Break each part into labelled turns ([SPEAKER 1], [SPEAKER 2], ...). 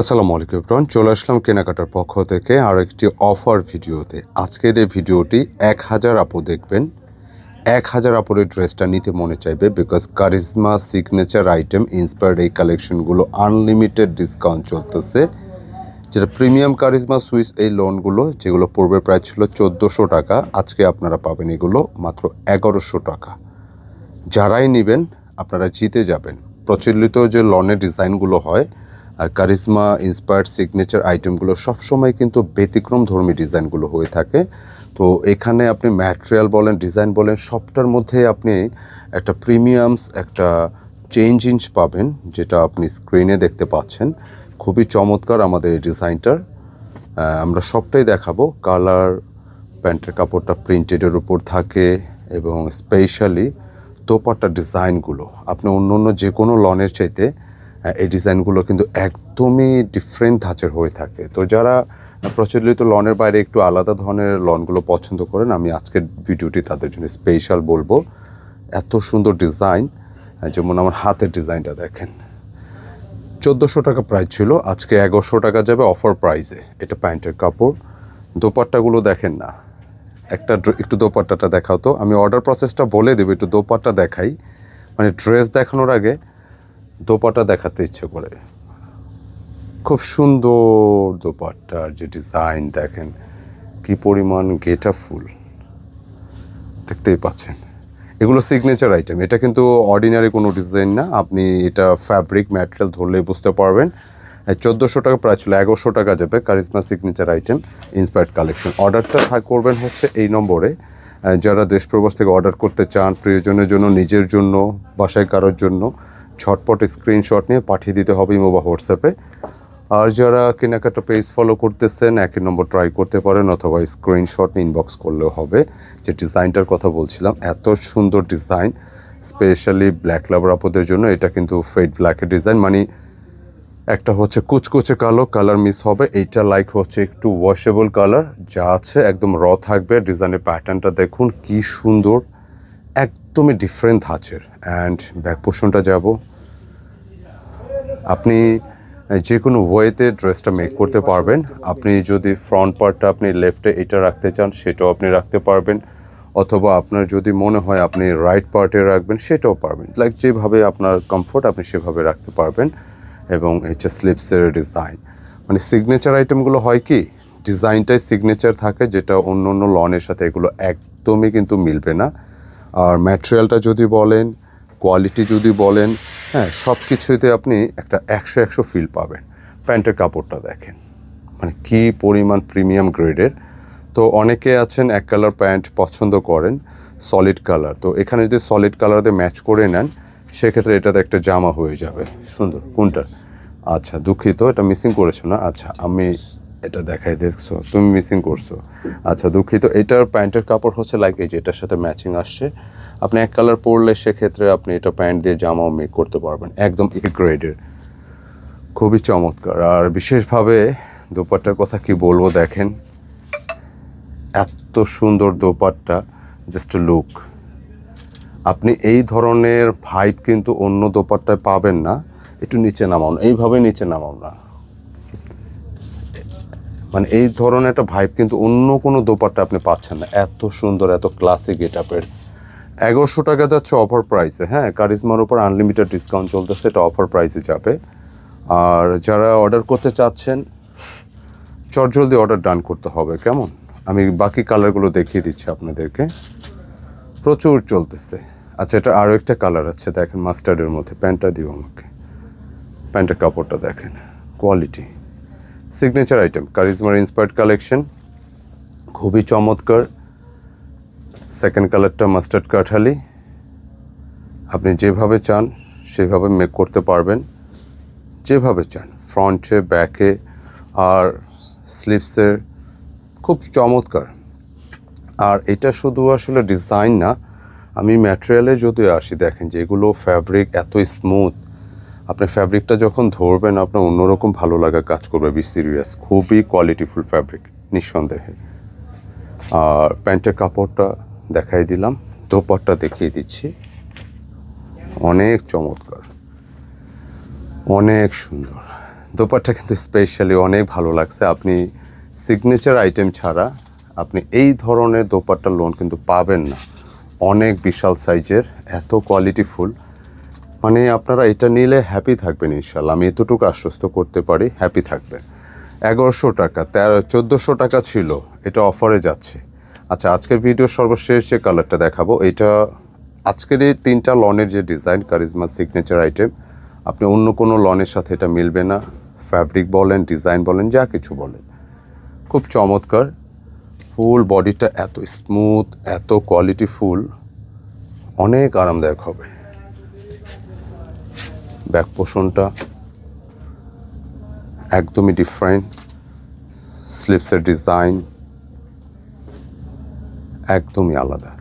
[SPEAKER 1] আসসালামু আলাইকুম ইব্রান চলে আসলাম কেনাকাটার পক্ষ থেকে আর একটি অফার ভিডিওতে। আজকের এই ভিডিওটি এক হাজার আপু দেখবেন। এক হাজার আপুরের ড্রেসটা নিতে মনে চাইবে because Karizma signature item inspired এই কালেকশনগুলো আনলিমিটেড ডিসকাউন্ট চলতেছে। যেটা প্রিমিয়াম কারিজমা সুইস এই লোনগুলো যেগুলো পূর্বে প্রায় ছিল চোদ্দোশো টাকা, আজকে আপনারা পাবেন এগুলো মাত্র এগারোশো টাকা। যারাই নেবেন, আপনারা জিতে যাবেন। প্রচলিত যে লনের ডিজাইনগুলো হয় আর কারিজমা ইন্সপায়ার্ড সিগনেচার আইটেমগুলো সবসময় কিন্তু ব্যতিক্রম ধর্মী ডিজাইনগুলো হয়ে থাকে। তো এখানে আপনি ম্যাটেরিয়াল বলেন, ডিজাইন বলেন, সবটার মধ্যে আপনি একটা প্রিমিয়ামস, একটা চেঞ্জ ইঞ্চ পাবেন, যেটা আপনি স্ক্রিনে দেখতে পাচ্ছেন। খুবই চমৎকার আমাদের এই ডিজাইনটার। আমরা সবটাই দেখাবো। কালার, প্যান্টের কাপড়টা প্রিন্টেডের উপর থাকে এবং স্পেশালি দোপাট্টার ডিজাইনগুলো। আপনি অন্য অন্য যে কোনো লনের চাইতে এই ডিজাইনগুলো কিন্তু একদমই ডিফারেন্ট ধাঁচের হয়ে থাকে। তো যারা প্রচলিত লনের বাইরে একটু আলাদা ধরনের লনগুলো পছন্দ করেন, আমি আজকের ভিডিওটি তাদের জন্য স্পেশাল বলব। এত সুন্দর ডিজাইন যেমন আমার হাতের ডিজাইনটা দেখেন। চোদ্দোশো টাকা প্রাইস ছিল, আজকে এগারোশো টাকা যাবে অফার প্রাইসে এটা প্যান্টের কাপড়। দোপাট্টাগুলো দেখেন না। একটা একটু দোপাট্টাটা দেখাও তো। আমি অর্ডার প্রসেসটা বলে দেবো, একটু দোপাট্টা দেখাই। মানে ড্রেস দেখানোর আগে দোপাট্টা দেখাতে ইচ্ছে করে। খুব সুন্দর দোপাট্টার যে ডিজাইন দেখেন, কি পরিমাণ গেটা ফুল। দেখতেই পাচ্ছেন। এগুলো সিগনেচার আইটেম এটা কিন্তু অর্ডিনারি কোনো ডিজাইন না। আপনি এটা ফ্যাব্রিক ম্যাটেরিয়াল ধরলেই বুঝতে পারবেন। চোদ্দোশো টাকা প্রায় ছিল, এগারোশো টাকা যাবে Karizma signature item inspired collection অর্ডারটা থাক- করবেন হচ্ছে এই নম্বরে। যারা দেশ প্রবাস থেকে অর্ডার করতে চান, প্রিয়জনের জন্য, নিজের জন্য, বাসায় কারোর জন্য ঝটপট স্ক্রিনশট নিয়ে পাঠিয়ে দিতে হবে ইমো বা হোয়াটসঅ্যাপে আর যারা কেনাকাটা পেজ ফলো করতেছেন, একই নম্বর ট্রাই করতে পারেন অথবা স্ক্রিনশট ইনবক্স করলেও হবে। যে ডিজাইনটার কথা বলছিলাম, এত সুন্দর ডিজাইন স্পেশালি ব্ল্যাক লাভার আপদের জন্য এটা কিন্তু ফেড ব্ল্যাকের ডিজাইন মানে একটা হচ্ছে কুচকুচে কালো কালার মিস হবে। এইটা লাইক হচ্ছে একটু ওয়াশেবল কালার যা আছে একদম র থাকবে। ডিজাইনের প্যাটার্নটা দেখুন, কি সুন্দর, একদমই ডিফারেন্ট ধাঁচের অ্যান্ড ব্যাক পোর্শনটা যাব। আপনি যে কোনো ওয়েতে ড্রেসটা মেক করতে পারবেন। আপনি যদি ফ্রন্ট পার্টটা আপনি লেফটে এটা রাখতে চান, সেটাও আপনি রাখতে পারবেন। অথবা আপনার যদি মনে হয় আপনি রাইট পার্টে রাখবেন, সেটাও পারবেন। লাইক যেভাবে আপনার কমফোর্ট আপনি সেভাবে রাখতে পারবেন। এবং হচ্ছে স্লিপসের ডিজাইন মানে সিগনেচার আইটেমগুলো হয় কি? ডিজাইনটাই সিগনেচার থাকে, যেটা অন্য অন্য লনের সাথে এগুলো একদমই কিন্তু মিলবে না। আর ম্যাটেরিয়ালটা যদি বলেন কোয়ালিটি যদি বলেন হ্যাঁ সব কিছুতে আপনি একটা একশো একশো ফিল পাবেন। প্যান্টের কাপড়টা দেখেন। মানে কি পরিমাণ প্রিমিয়াম গ্রেডের তো অনেকে আছেন, এক কালার প্যান্ট পছন্দ করেন সলিড কালার তো এখানে যদি সলিড কালার দিয়ে ম্যাচ করে নেন, সেক্ষেত্রে এটাতে একটা জামা হয়ে যাবে। সুন্দর। কোনটা আচ্ছা দুঃখিত, এটা মিসিং করেছ না। আচ্ছা আমি এটা দেখাই দেখছ, তুমি মিসিং করছ। আচ্ছা দুঃখিত, এটার প্যান্টের কাপড় হচ্ছে লাইক এই যে, এটার সাথে ম্যাচিং আসছে। আপনি এক কালার পরলে সেক্ষেত্রে আপনি এটা প্যান্ট দিয়ে জামাও মেক করতে পারবেন, একদম এ গ্রেডের খুবই চমৎকার। আর বিশেষভাবে দোপাট্টার কথা কি বলব দেখেন, এত সুন্দর দোপাট্টা জাস্ট লুক আপনি এই ধরনের ভাইব কিন্তু অন্য দোপাট্টায় পাবেন না, একটু নিচে নামাও এইভাবে নিচে নামাও না। মানে এই ধরনের একটা ভাইব কিন্তু অন্য কোনো দোপাট্টা আপনি পাচ্ছেন না। এত সুন্দর, এত ক্লাসিক এট গেটআপের এগারোশো টাকা যাচ্ছে অফার প্রাইসে হ্যাঁ? কারিজমার উপর আনলিমিটেড ডিসকাউন্ট চলতেছে, এটা অফার প্রাইসে যাবে। আর যারা অর্ডার করতে চাচ্ছেন, চটজলদি অর্ডার ডান করতে হবে, কেমন? আমি বাকি কালারগুলো দেখিয়ে দিচ্ছি আপনাদেরকে। প্রচুর চলতেছে। আচ্ছা এটা আরও একটা কালার আছে, দেখেন মাস্টার্ডের মধ্যে। প্যান্টটা দিও আমাকে। প্যান্টের কাপড়টা দেখেন। কোয়ালিটি সিগনেচার আইটেম কারিজমার ইন্সপায়ার্ড কালেকশন খুবই চমৎকার। সেকেন্ড কালারটা মাস্টার্ড কাঠালি আপনি যেভাবে চান, সেভাবে মেক করতে পারবেন। যেভাবে চান ফ্রন্টে ব্যাকে আর স্লিপসের খুব চমৎকার। আর এটা শুধু আসলে ডিজাইন না, আমি ম্যাটেরিয়ালে যদি আসি, দেখেন যে এগুলো ফ্যাব্রিক এত স্মুথ আপনি ফ্যাব্রিকটা যখন ধরবেন, আপনার অন্যরকম ভালো লাগা কাজ করবে বি সিরিয়াস খুবই কোয়ালিটিফুল ফ্যাব্রিক নিঃসন্দেহে। আর প্যান্টের কাপড়টা দেখাই দিলাম, দোপাট্টা দেখিয়ে দিচ্ছি। অনেক চমৎকার। অনেক সুন্দর। দোপাট্টা কিন্তু স্পেশালি অনেক ভালো লাগছে। আপনি সিগনেচার আইটেম ছাড়া আপনি এই ধরনের দোপাট্টা লোন কিন্তু পাবেন না। অনেক বিশাল সাইজের এত কোয়ালিটিফুল মানে আপনারা এটা নিলে হ্যাপি থাকবেন ইনশাল্লাহ আমি এতটুকু আশ্বস্ত করতে পারি হ্যাপি থাকবেন। এগারোশো টাকা, তেরো, চোদ্দোশো টাকা ছিল, এটা অফারে যাচ্ছে। আচ্ছা আজকের ভিডিও সর্বশেষ যে কালারটা দেখাবো, এটা আজকের এই তিনটা লনের যে ডিজাইন কারিজমা সিগনেচার আইটেম আপনি অন্য কোনো লনের সাথে এটা মিলবে না। ফ্যাব্রিক বলেন ডিজাইন বলেন, যা কিছু বলেন। খুব চমৎকার। ফুল বডিটা এত স্মুথ এত কোয়ালিটি ফুল অনেক আরামদায়ক হবে। ব্যাক পোষণটা একদমই ডিফারেন্ট স্লিপসের ডিজাইন একদমই আলাদা।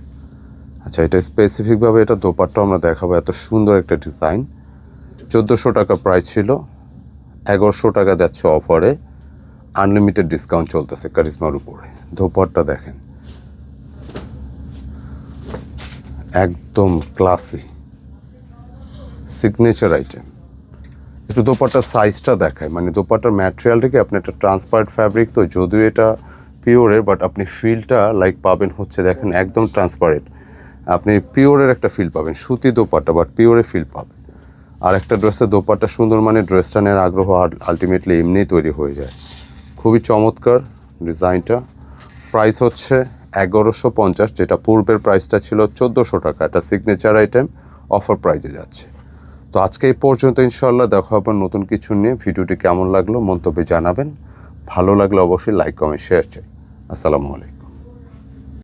[SPEAKER 1] আচ্ছা এটা স্পেসিফিকভাবে এটা দোপাট্টা আমরা দেখাবো, এত সুন্দর একটা ডিজাইন চোদ্দোশো টাকা প্রাইস ছিল, এগারোশো টাকা যাচ্ছে অফারে আনলিমিটেড ডিসকাউন্ট চলতেছে কারিজমার উপরে। দোপাট্টা দেখেন। একদম ক্লাসি সিগনেচার আইটেম একটু দোপাট্টার সাইজটা দেখায় মানে দোপাট্টার ম্যাটেরিয়ালটাকে আপনি একটা ট্রান্সপারেন্ট ফ্যাব্রিক তো, যদিও এটা পিওরের বাট আপনি ফিলটা লাইক পাবেন হচ্ছে দেখেন একদম ট্রান্সপারেন্ট আপনি পিওরের একটা ফিল পাবেন, সুতি দোপাট্টা বাট পিওরের ফিল পাবেন। আর একটা ড্রেসের দোপাট্টা, সুন্দর মানে ড্রেসটা নেওয়ার আগ্রহ আলটিমেটলি এমনিই তৈরি হয়ে যায়। খুবই চমৎকার ডিজাইনটা। প্রাইস হচ্ছে এগারোশো পঞ্চাশ, যেটা পূর্বের প্রাইসটা ছিল চোদ্দোশো টাকা। এটা সিগনেচার আইটেম অফার প্রাইজে যাচ্ছে। তো আজকে এই পর্যন্ত ইনশাল্লাহ দেখা হবে নতুন কিছু নিয়ে। ভিডিওটি কেমন লাগল মন্তব্যে জানাবেন। ভালো লাগলে অবশ্যই লাইক কমেন্ট শেয়ার চাই। আসসালামু আলাইকুম।